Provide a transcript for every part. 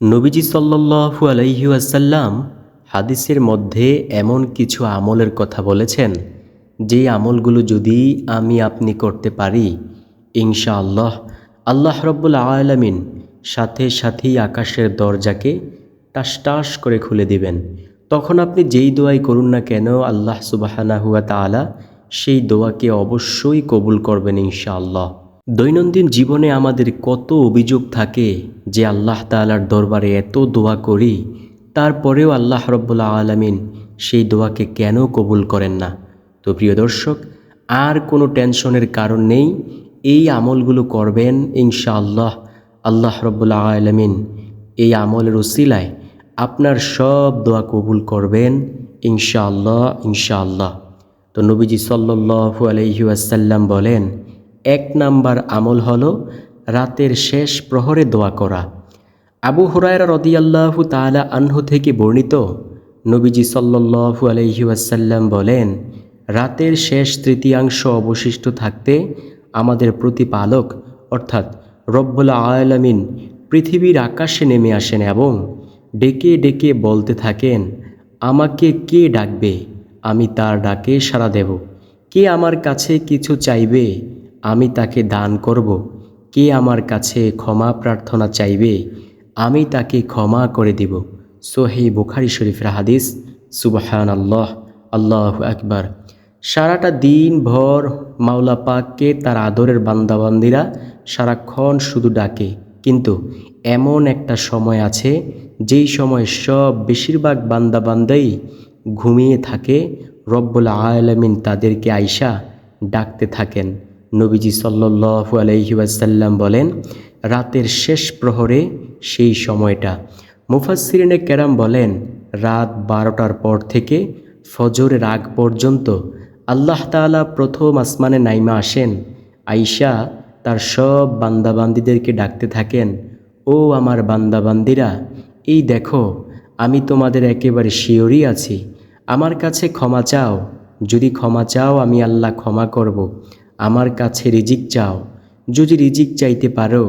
নবীজি সাল্লু আলাইহি আসাল্লাম হাদিসের মধ্যে এমন কিছু আমলের কথা বলেছেন, যে আমলগুলো যদি আমি আপনি করতে পারি, ইনশাআল্লাহ আল্লাহ রব্বুল আলামিন সাথে সাথেই আকাশের দরজাকে টাস টাস করে খুলে দিবেন। তখন আপনি যেই দোয়াই করুন না কেন, আল্লাহ সুবাহানা হুয়া তালা সেই দোয়াকে অবশ্যই কবুল করবেন ইনশাআল্লাহ। দৈনন্দিন জীবনে আমাদের কত অভিযোগ থাকে যে আল্লাহ তালার দরবারে এত দোয়া করি, তারপরেও আল্লাহ রব্বুল্লা আলমিন সেই দোয়াকে কেন কবুল করেন না? তো প্রিয় দর্শক, আর কোনো টেনশনের কারণ নেই, এই আমলগুলো করবেন ইনশাআল্লাহ আল্লাহ রব্বুল্লা আলমিন। এই আমলের উসিলায় আপনার সব দোয়া কবুল করবেন ইনশাআল্লাহ ইনশাআল্লাহ। তো নবীজি সাল্লু আলহি আসাল্লাম বলেন এক নাম্বার আমল হলো রাতের শেষ প্রহরে দোয়া করা। আবু হুরায়রা রদিয়াল্লাহু তালা আনহু থেকে বর্ণিত নবীজি সাল্লু আলহি আসাল্লাম বলেন, রাতের শেষ তৃতীয়াংশ অবশিষ্ট থাকতে আমাদের প্রতিপালক, অর্থাৎ রব্বুল আয়ালামিন পৃথিবীর আকাশে নেমে আসেন এবং ডেকে ডেকে বলতে থাকেন, আমাকে কে ডাকবে? আমি তার ডাকে সাড়া দেব। কে আমার কাছে কিছু চাইবে? আমি তাকে দান করব। কে আমার কাছে ক্ষমা প্রার্থনা চাইবে, আমি তাকে ক্ষমা করে দিব। সোহে বুখারি শরীফের হাদিস সুবাহান আল্লাহ আল্লাহ আকবার। সারাটা দিন ভর মাওলা পাককে তার আদরের বান্দাবান্দিরা সারাক্ষণ শুধু ডাকে। কিন্তু এমন একটা সময় আছে, যেই সময় সব বেশিরভাগ বান্দাবান্দাই ঘুমিয়ে থাকে, রব্বুল আলমিন তাদেরকে আইসা ডাকতে থাকেন। নবীজি সাল্লু আলহি ওয়াসাল্লাম বলেন, রাতের শেষ প্রহরে সেই সময়টা। মুফাসিরিনে কেরাম বলেন, রাত বারোটার পর থেকে ফজরের আগ পর্যন্ত আল্লাহ তালা প্রথম আসমানে নাইমা আসেন। আইসা তার সব বান্দাবান্দিদেরকে ডাকতে থাকেন, ও আমার বান্দাবান্দিরা, এই দেখো, আমি তোমাদের একেবারে শিওরই আছি। আমার কাছে ক্ষমা চাও, যদি ক্ষমা চাও আমি আল্লাহ ক্ষমা করব। আমার কাছে রিজিক চাও। যদি রিজিক চাইতে পারো,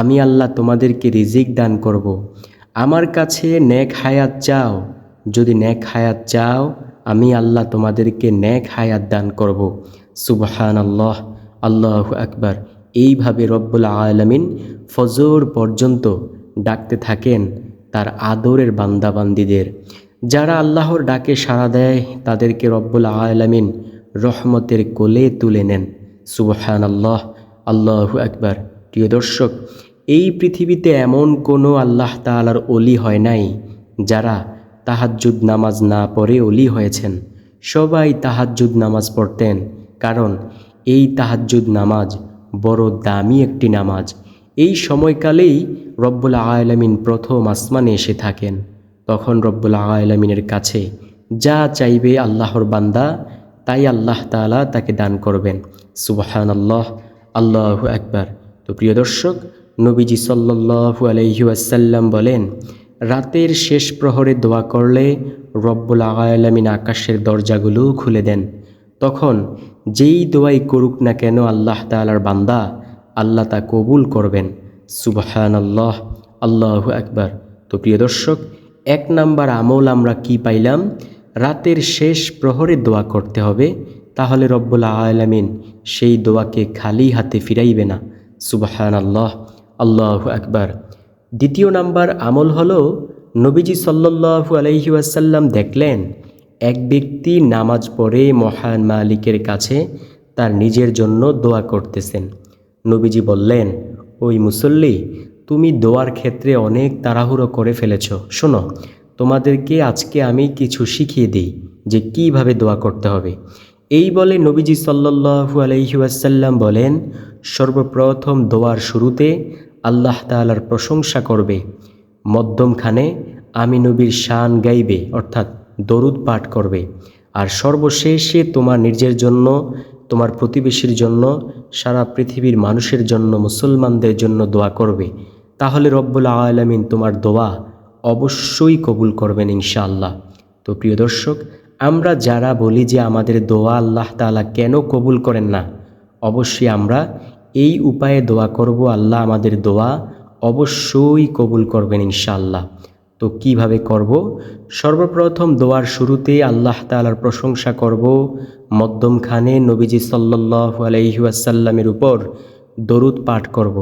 আমি আল্লাহ তোমাদেরকে রিজিক দান করব। আমার কাছে নেক হায়াত চাও। যদি নেক হায়াত চাও, আমি আল্লাহ তোমাদেরকে নেক হায়াত দান করব। সুবহান আল্লাহ আল্লাহ আকবার। এইভাবে রব্বুল আলমিন ফজর পর্যন্ত ডাকতে থাকেন তার আদরের বান্দাবান্দিদের। যারা আল্লাহর ডাকে সাড়া দেয়, তাদেরকে রব্বুল আলমিন রহমতের কোলে তুলে নেন। সুবহান আল্লাহ আল্লাহ একবার প্রিয় দর্শক, এই পৃথিবীতে এমন কোনো আল্লাহ তালার অলি হয় নাই যারা তাহাজ্জুদ নামাজ না পড়ে অলি হয়েছেন। সবাই তাহাজ্জুদ নামাজ পড়তেন, কারণ এই তাহাজ্জুদ নামাজ বড় দামি একটি নামাজ। এই সময়কালেই রব্বুল আলমিন প্রথম আসমানে এসে থাকেন। তখন রব্বুল আলমিনের কাছে যা চাইবে আল্লাহর বান্দা তাই আল্লাহ তালা তাকে দান করবেন। সুবাহান আল্লাহ আল্লাহ একবার তো প্রিয় দর্শক, নবীজি সাল্লু আলহিউসাল্লাম বলেন, রাতের শেষ প্রহরে দোয়া করলে রব্বুল আলমিন আকাশের দরজাগুলো খুলে দেন। তখন যেই দোয়াই করুক না কেন আল্লাহ তালার বান্দা আল্লাহ তা কবুল করবেন। সুবাহান আল্লাহ আল্লাহ একবার তো প্রিয় দর্শক, এক নাম্বার আমল আমরা কি পাইলাম? রাতের শেষ প্রহরে দোয়া করতে হবে, তাহলে রব্বুল আলমিন সেই দোয়াকে খালি হাতে ফিরাইবে না। সুবাহান আল্লাহ আল্লাহ একবার দ্বিতীয় নাম্বার আমল হল, নবীজি সাল্লু আলহি আসাল্লাম দেখলেন, এক ব্যক্তি নামাজ পড়ে মহান মালিকের কাছে তার নিজের জন্য দোয়া করতেছেন। নবীজি বললেন, ওই মুসল্লি, তুমি দোয়ার ক্ষেত্রে অনেক তাড়াহুড়ো করে ফেলেছ। শোনো তোমাদেরকে আজকে আমি কিছু শিখিয়ে দিই যে কীভাবে দোয়া করতে হবে। এই বলে নবীজি সাল্লু আলহিউসাল্লাম বলেন, সর্বপ্রথম দোয়ার শুরুতে আল্লাহ তালার প্রশংসা করবে, মধ্যমখানে আমি নবীর শান গাইবে, অর্থাৎ দরুদ পাঠ করবে, আর সর্বশেষে তোমার নিজের জন্য, তোমার প্রতিবেশীর জন্য, সারা পৃথিবীর মানুষের জন্য, মুসলমানদের জন্য দোয়া করবে। তাহলে রব্বুল আলমিন তোমার দোয়া অবশ্যই কবুল করবেন ইনশাআল্লাহ। তো প্রিয় দর্শক, আমরা যারা বলি যে আমাদের দোয়া আল্লাহ তালা কেন কবুল করেন না, অবশ্যই আমরা এই উপায়ে দোয়া করব, আল্লাহ আমাদের দোয়া অবশ্যই কবুল করবেন ইনশাআল্লাহ। তো কীভাবে করব? সর্বপ্রথম দোয়ার শুরুতে আল্লাহ তালার প্রশংসা করব, মধ্যমখানে নবীজি সাল্লাহ আলহিউসাল্লামের উপর দরুদ পাঠ করব।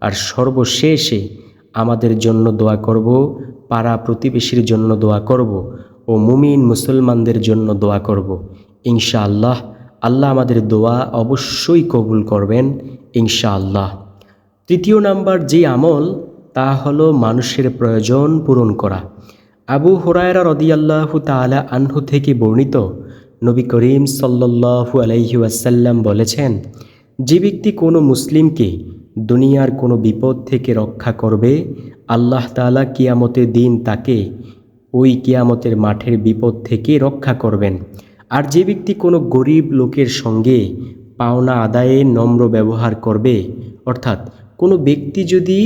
আর সর্বশেষে আমাদের জন্য দোয়া করব, পাড়া প্রতিবেশীর জন্য দোয়া করব ও মুমিন মুসলমানদের জন্য দোয়া করব। ইনশাআল্লাহ, আল্লাহ আমাদের দোয়া অবশ্যই কবুল করবেন, ইনশাআল্লাহ। তৃতীয় নাম্বার যে আমল, তা হলো মানুষের প্রয়োজন পূরণ করা। আবু হুরায়রা রদিয়াল্লাহু তালা আনহু থেকে বর্ণিত নবী করিম সাল্লাহু আলাইহি ওয়াসাল্লাম বলেছেন, যে ব্যক্তি কোনো মুসলিমকে দুনিয়ার কোনো বিপদ থেকে রক্ষা করবে, আল্লাহ তালা কিয়ামতের দিন তাকে ওই কিয়ামতের মাঠের বিপদ থেকে রক্ষা করবেন। আর যে ব্যক্তি কোনো গরিব লোকের সঙ্গে পাওনা আদায়ে নম্র ব্যবহার করবে, অর্থাৎ কোনো ব্যক্তি যদি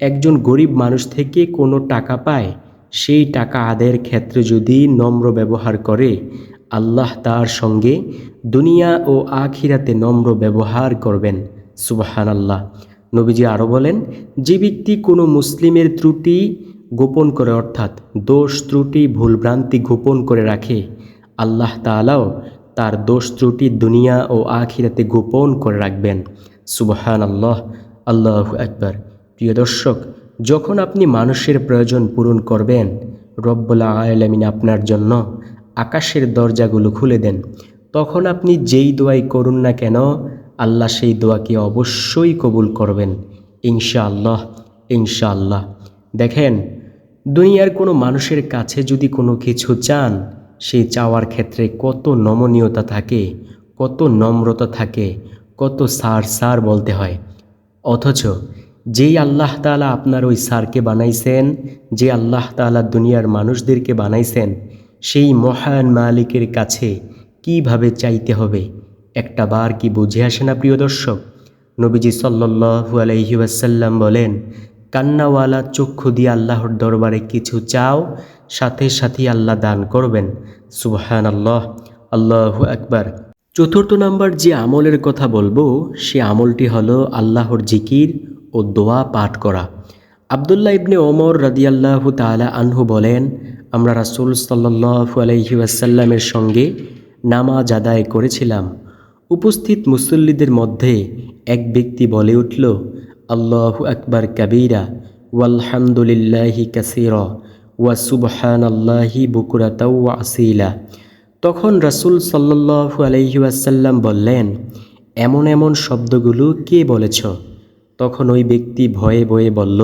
একজন গরিব মানুষ থেকে কোনো টাকা পায়, সেই টাকা আদায়ের ক্ষেত্রে যদি নম্র ব্যবহার করে, আল্লাহ তার সঙ্গে দুনিয়া ও আখিরাতে নম্র ব্যবহার করবেন। সুবাহান আল্লাহ নবীজি আরও বলেন, যে ব্যক্তি কোনো মুসলিমের ত্রুটি গোপন করে, অর্থাৎ দোষ ত্রুটি ভুলভ্রান্তি গোপন করে রাখে, আল্লাহ তালাও তার দোষ ত্রুটি দুনিয়া ও আখিরাতে গোপন করে রাখবেন। সুবহান আল্লাহ আল্লাহ একবার প্রিয় দর্শক, যখন আপনি মানুষের প্রয়োজন পূরণ করবেন রব্বুল্লা আয়ালামিন আপনার জন্য আকাশের দরজাগুলো খুলে দেন। তখন আপনি যেই দোয়াই করুন না কেন আল্লাহ সেই দোয়াকে অবশ্যই কবুল করবেন, ইনশাআল্লাহ ইনশাআল্লাহ। দেখেন, দুনিয়ার কোনো মানুষের কাছে যদি কোনো কিছু চান সেই চাওয়ার ক্ষেত্রে কত নমনীয়তা থাকে, কত নম্রতা থাকে, কত সার সার বলতে হয়। অথচ যেই আল্লাহ তালা আপনার ওই সারকে বানাইছেন, যে আল্লাহ তালা দুনিয়ার মানুষদেরকে বানাইছেন, সেই মহান মালিকের কাছে কীভাবে চাইতে হবে? একটা বার কি বুঝে আসে না প্রিয় দর্শক? নবীজি সাল্লু আলহি ওয়াসাল্লাম বলেন, কান্নাওয়ালা চক্ষু দিয়ে আল্লাহর দরবারে কিছু চাও, সাথে সাথে আল্লাহ দান করবেন। সুবহান আল্লাহ আল্লাহ একবার চতুর্থ নাম্বার যে আমলের কথা বলব, সে আমলটি হলো আল্লাহর জিকির ও দোয়া পাঠ করা। আবদুল্লাহ ইবনে ওমর রাদিয়াল্লাহু তালা আনহু বলেন, আমরা রাসুল সাল্লাহু আলহি ওয়াসাল্লামের সঙ্গে নামাজ আদায় করেছিলাম। উপস্থিত মুসল্লিদের মধ্যে এক ব্যক্তি বলে উঠল, আল্লাহ আকবার কাবিরা, ওয়ালহামদুলিল্লাহি কাসির, ওয়া সুবহান আল্লাহি বুকুরাতাউ আসিলা। তখন রাসুল সাল্লাহু আলহি ওয়াসাল্লাম বললেন, এমন এমন শব্দগুলো কে বলেছ? তখন ওই ব্যক্তি ভয়ে ভয়ে বলল,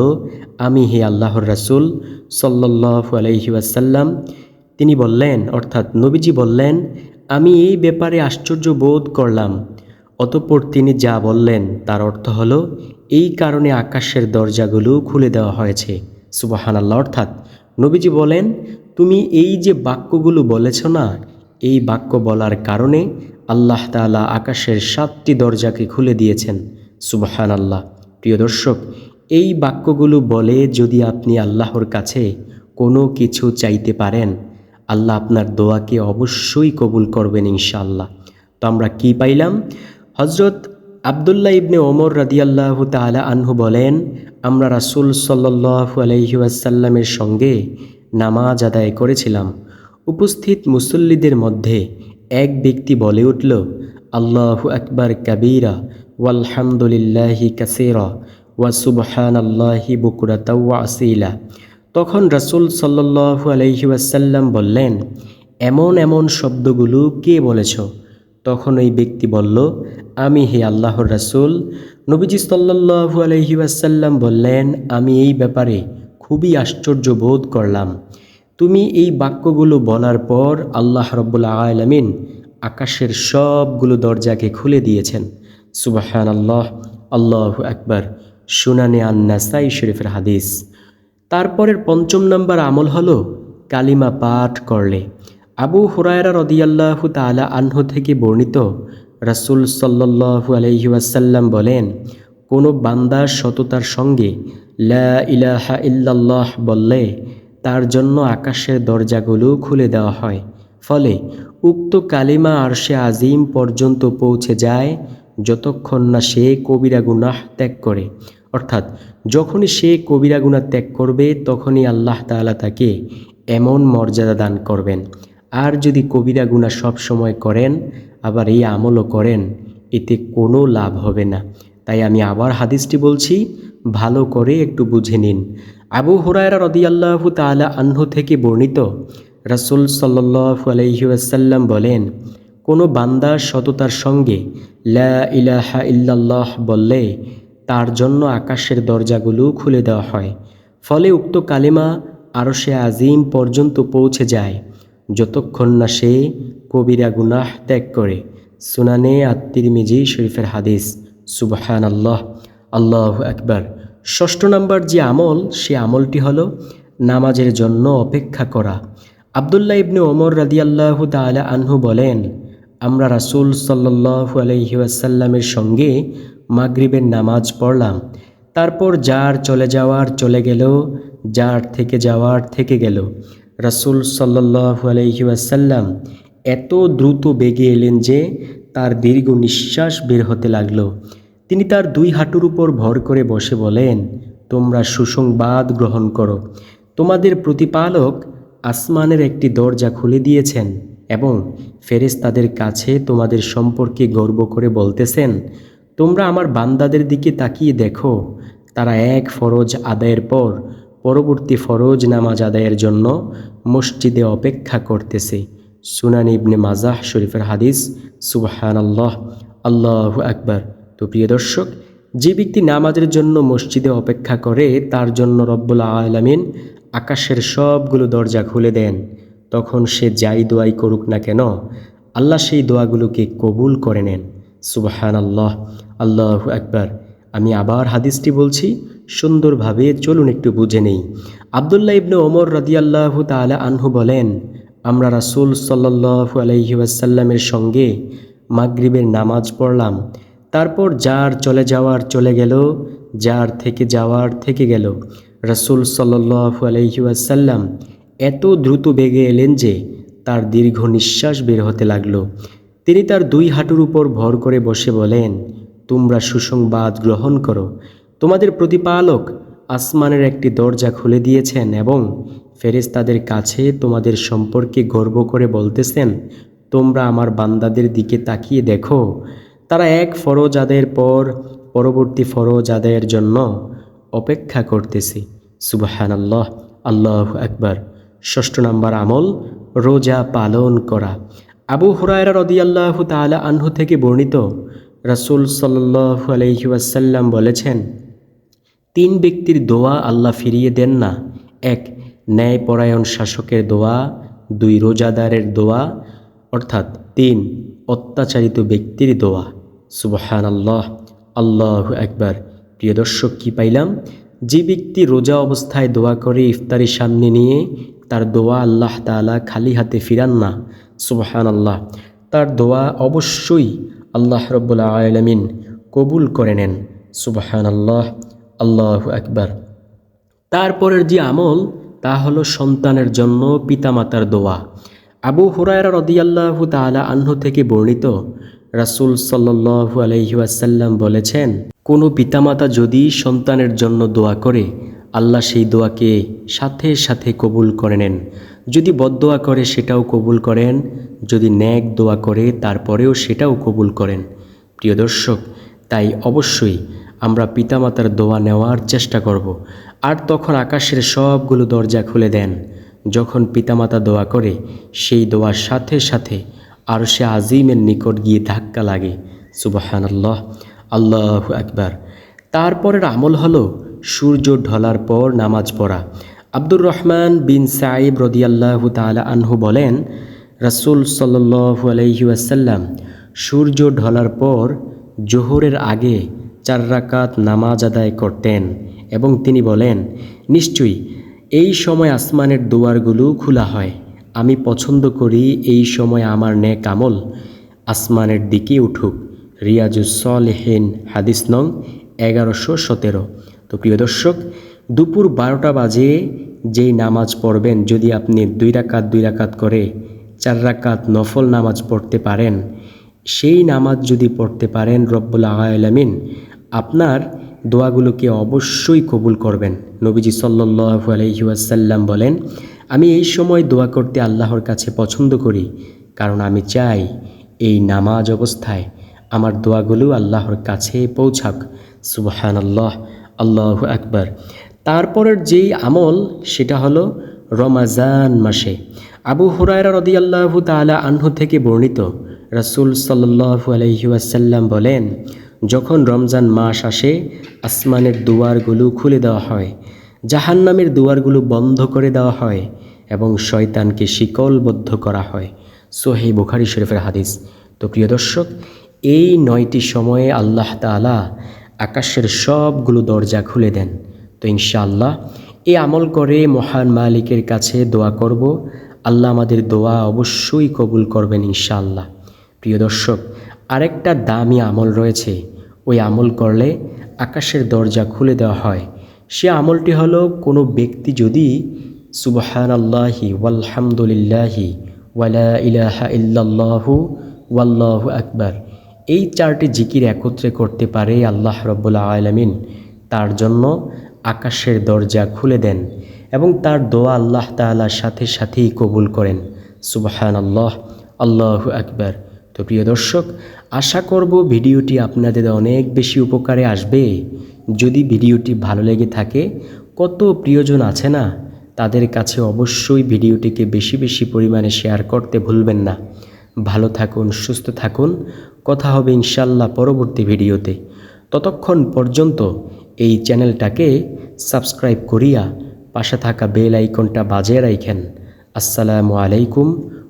আমি হে আল্লাহর রাসুল সাল্লাহু আলহি ওয়াসাল্লাম। তিনি বললেন, অর্থাৎ নবীজি বললেন আমি এই ব্যাপারে আশ্চর্য বোধ করলাম। অতপর তিনি যা বললেন, তার অর্থ হল, এই কারণে আকাশের দরজাগুলো খুলে দেওয়া হয়েছে। সুবাহান আল্লাহ অর্থাৎ নবীজি বলেন, তুমি এই যে বাক্যগুলো বলেছ না, এই বাক্য বলার কারণে আল্লাহ তালা আকাশের সাতটি দরজাকে খুলে দিয়েছেন। সুবাহান আল্লাহ প্রিয় দর্শক, এই বাক্যগুলো বলে যদি আপনি আল্লাহর কাছে কোনো কিছু চাইতে পারেন আল্লাহ আপনার দোয়াকে অবশ্যই কবুল করবেন ইনশাআল্লাহ। তো আমরা কি পাইলাম? হজরত আবদুল্লাহ ইবনে ওমর রাদিয়াল্লাহ তালা আনহু বলেন, আমরা রাসুল সাল্লাহ আলহিউসাল্লামের সঙ্গে নামাজ আদায় করেছিলাম। উপস্থিত মুসল্লিদের মধ্যে এক ব্যক্তি বলে উঠল, আল্লাহু আকবর কবীরা, ওয়ালহামদুলিল্লাহি কাসেরা, ওয়া সুবহান আল্লাহি বুকুরাতাউ আসিলা। তখন রাসুল সাল্লাহু আলহি ওয়াসাল্লাম বললেন, এমন এমন শব্দগুলো কে বলেছ? তখন ওই ব্যক্তি বলল, আমি হে আল্লাহর রাসুল। নবীজি সাল্লাহু আলহি ওয়াসাল্লাম বললেন, আমি এই ব্যাপারে খুবই আশ্চর্য বোধ করলাম। তুমি এই বাক্যগুলো বলার পর আল্লাহ রব্বুল্লা আলমিন আকাশের সবগুলো দরজাকে খুলে দিয়েছেন। সুবাহান আল্লাহ আল্লাহ আকবর। সুনানে আন্নাসাই শরীফের হাদিস। তারপরের পঞ্চম নম্বর আমল হলো কালিমা পাঠ করলে। আবু হুরায়রা রদিয়াল্লাহু তালা আনহু থেকে বর্ণিত রাসুল সাল্লাহু আলহিউসাল্লাম বলেন, কোনো বান্দার সততার সঙ্গে লা ইলাহা ইল্লাল্লাহ বললে তার জন্য আকাশের দরজাগুলো খুলে দেওয়া হয়। ফলে উক্ত কালিমা আরশে আজিম পর্যন্ত পৌঁছে যায় যতক্ষণ না সে কবিরা গুনাহ ত্যাগ করে। অর্থাৎ যখনই সে কবিরা গুণা ত্যাগ করবে, তখনই আল্লাহ তাআলা তাকে এমন মর্যাদা দান করবেন। আর যদি কবিরা গুণা সব সময় করেন, আবার এই আমলও করেন, এতে কোনো লাভ হবে না। তাই আমি আবার হাদিসটি বলছি, ভালো করে একটু বুঝে নিন। আবু হুরায়রা রদিয়াল্লাহু তাআলা আনহু থেকে বর্ণিত রাসূল সাল্লাল্লাহু আলাইহি ওয়াসাল্লাম বলেন, কোনো বান্দা সততার সঙ্গে লা ইলাহা ইল্লাল্লাহ বললে তার জন্য আকাশের দরজাগুলো খুলে দেওয়া হয়। ফলে উক্ত কালিমা আরও সে আজিম পর্যন্ত পৌঁছে যায়। যতক্ষণ না সে কবিরা গুনাহ ত্যাগ করে। সুনানে আত্মিরমিজি শরীফের হাদিস। সুবহান আল্লাহ আল্লাহ একবার ষষ্ঠ নম্বর যে আমল, সে আমলটি হলো নামাজের জন্য অপেক্ষা করা। আবদুল্লাহ ইবনে ওমর রাদিয়াল্লাহু তাআলা আনহু বলেন, আমরা রাসূল সাল্লাল্লাহু আলাইহি ওয়াসাল্লামের সঙ্গে মাগরিবের নামাজ পড়লাম। তারপর যার চলে যাওয়ার চলে গেল, যার থেকে যাওয়ার থেকে গেল। রাসূল সাল্লাল্লাহু আলাইহি ওয়াসাল্লাম এত দ্রুত বেগে এলেন যে তার দীর্ঘ নিঃশ্বাস বের হতে লাগল। তিনি তার দুই হাঁটুর উপর ভর করে বসে বলেন, তোমরা সুসংবাদ গ্রহণ করো। তোমাদের প্রতিপালক আসমানের একটি দরজা খুলে দিয়েছেন এবং ফেরেস তাদের কাছে তোমাদের সম্পর্কে গর্ব করে বলতেছেন তোমরা আমার বান্দাদের দিকে তাকিয়ে দেখো। তারা এক ফরজ আদায়ের পর পরবর্তী ফরজ নামাজ আদায়ের জন্য মসজিদে অপেক্ষা করতেছে। সুনান ইবনে মাজাহ শরীফের হাদিস সুবহান আল্লাহ আল্লাহ আকবার। তো প্রিয় দর্শক, যে ব্যক্তি নামাজের জন্য মসজিদে অপেক্ষা করে, তার জন্য রব্বুল আলামিন আকাশের সবগুলো দরজা খুলে দেন। তখন সে যাই দোয়াই করুক না কেন, আল্লাহ সেই দোয়াগুলোকে কবুল করে নেন। সুবহান আল্লাহ আল্লাহ একবার আমি আবার হাদিসটি বলছি, সুন্দরভাবে চলুন একটু বুঝে নেই। আবদুল্লাহ ইবনে ওমর রাদিয়াল্লাহু তাআলা আনহু বলেন, আমরা রাসূল সাল্লাল্লাহু আলাইহি ওয়াসাল্লামের সঙ্গে মাগরিবের নামাজ পড়লাম। তারপর যার চলে যাওয়ার চলে গেল, যার থেকে যাওয়ার থেকে গেল। রাসূল সাল্লাল্লাহু আলাইহি ওয়াসাল্লাম এত দ্রুত বেগে এলেন যে তার দীর্ঘ নিঃশ্বাস বের হতে লাগল। তিনি তার দুই হাঁটুর উপর ভর করে বসে বলেন তোমরা সুসংবাদ গ্রহণ করো। তোমাদের প্রতিপালক আসমানের একটি দরজা খুলে দিয়েছেন এবং ফেরেশতাদের কাছে তোমাদের সম্পর্কে গর্ব করে বলতেছেন, তোমরা আমার বান্দাদের দিকে তাকিয়ে দেখো। তারা এক ফরজ আদায়ের পর পরবর্তী ফরজ জন্য অপেক্ষা করতেছে। সুবাহান আল্লাহ আল্লাহ একবার ষষ্ঠ নম্বর আমল, রোজা পালন করা। আবু হুরায়রা রদিয়াল্লাহ তাআলা আনহু থেকে বর্ণিত রাসূল সাল্লাল্লাহু আলাইহি বলেছেন, তিন ব্যক্তির দোয়া আল্লাহ ফিরিয়ে দেন না। এক, ন্যায়পরায়ণ শাসকের দোয়া। দুই, রোজাদারের দোয়া। অর্থাৎ তিন, অত্যাচারিত ব্যক্তির দোয়া। সুবহান আল্লাহ আল্লাহ একবার প্রিয় দর্শক, কী পাইলাম? যে ব্যক্তি রোজা অবস্থায় দোয়া করে ইফতারির সামনে নিয়ে, তার দোয়া আল্লাহ তাআলা খালি হাতে ফিরান না। সুবহান আল্লাহ তার দোয়া অবশ্যই আল্লাহ রব্বুল আলমিন কবুল করে নেন। সুবাহান আল্লাহ আল্লাহ একবার তারপরের যে আমল, তা হলো সন্তানের জন্য পিতামাতার দোয়া। আবু হুরায়রা রদিয়াল্লাহু তাআলা আহ্ন থেকে বর্ণিত রাসূল সাল্লাল্লাহু আলাইহি ওয়াসাল্লাম বলেছেন, কোনো পিতামাতা যদি সন্তানের জন্য দোয়া করে, আল্লাহ সেই দোয়াকে সাথে সাথে কবুল করে নেন। যদি বদদোয়া করে, সেটাও কবুল করেন। যদি ন্যাক দোয়া করে, তারপরেও সেটাও কবুল করেন। প্রিয় দর্শক, তাই অবশ্যই আমরা পিতামাতার দোয়া নেওয়ার চেষ্টা করব। আর তখন আকাশের সবগুলো দরজা খুলে দেন। যখন পিতামাতা দোয়া করে, সেই দোয়ার সাথে সাথে আর সে আজিমের নিকট গিয়ে ধাক্কা লাগে। সুবাহান আল্লাহ আল্লাহ একবার তারপরের আমল হলো সূর্য ঢলার পর নামাজ পড়া। আব্দুর রহমান বিন সাইব রদিয়াল্লাহু তাআলা আনহু বলেন, রাসূল সাল্লাল্লাহু আলাইহি ওয়াসাল্লাম সূর্য ঢলার পর জোহরের আগে চার রাকাত নামাজ আদায় করতেন এবং তিনি বলেন, নিশ্চয়ই এই সময় আসমানের দুয়ারগুলো খোলা হয়। আমি পছন্দ করি এই সময় আমার নেক আমল। আসমানের দিকে উঠুক। রিয়াজুসলেহেন হাদিস নং এগারোশো সতেরো। তো প্রিয় দর্শক দুপুর বারোটা বাজে, যেই নামাজ পড়বেন, যদি আপনি দুই রাকাত দুই রাকাত করে চার রাকাত নফল নামাজ পড়তে পারেন, সেই নামাজ যদি পড়তে পারেন রব্বুল আলামিন, আপনার দোয়াগুলোকে অবশ্যই কবুল করবেন। নবীজি সাল্লাহু আলহিউসাল্লাম বলেন, আমি এই সময় দোয়া করতে আল্লাহর কাছে পছন্দ করি, কারণ আমি চাই এই নামাজ অবস্থায় আমার দোয়াগুলো আল্লাহর কাছে পৌঁছাক। সুবহান আল্লাহ আল্লাহ আকবর। তারপরের যেই আমল, সেটা হলো রমাজান মাসে। আবু হুরায়রা রদি আল্লাহ তালা আনহু থেকে বর্ণিত রাসুল সাল্লু আলহিউসাল্লাম বলেন, যখন রমজান মাস আসে, আসমানের দুয়ারগুলো খুলে দেওয়া হয়, জাহান্নামের দুয়ারগুলো বন্ধ করে দেওয়া হয় এবং শয়তানকে শিকলবদ্ধ করা হয়। সোহে বুখারি শরীফের হাদিস। তো প্রিয় দর্শক, এই নয়টি সময়ে আল্লাহ তালা আকাশের সবগুলো দরজা খুলে দেন। তো ইনশাআল্লাহ এই আমল করে মহান মালিকের কাছে দোয়া করব। আল্লাহ আমাদের দোয়া অবশ্যই কবুল করবেন ইনশাআল্লাহ। প্রিয় দর্শক, আরেকটা দামি আমল রয়েছে। ওই আমল করলে আকাশের দরজা খুলে দেওয়া হয়। সে আমলটি হলো কোনো ব্যক্তি যদি সুবহান আল্লাহি ওয়ালহামদুলিল্লাহি ওয়ালা ইলাহা ইল্লাল্লাহু ওয়াল্লাহু আকবার এই চারটি জিকির একত্রে করতে পারে আল্লাহ রব্বুল্লা আলমিন। তার জন্য আকাশের দরজা খুলে দেন এবং তার দোয়া আল্লাহ তালার সাথে সাথেই কবুল করেন। সুবাহান আল্লাহ আল্লাহ আকবার। তো প্রিয় দর্শক, আশা করব ভিডিওটি আপনাদের অনেক বেশি উপকারে আসবে। যদি ভিডিওটি ভালো লেগে থাকে, কত প্রিয়জন আছে না, তাদের কাছে অবশ্যই ভিডিওটিকে বেশি বেশি পরিমাণে শেয়ার করতে ভুলবেন না। ভালো থাকুন, সুস্থ থাকুন। কথা হবে ইনশাল্লাহ পরবর্তী ভিডিওতে। ততক্ষণ পর্যন্ত এই চ্যানেলটাকে সাবস্ক্রাইব করিয়া পাশে থাকা বেল আইকনটা বাজিয়ে রাখেন আসসালামু আলাইকুম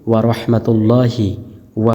ওয়া রহমতুল্লাহি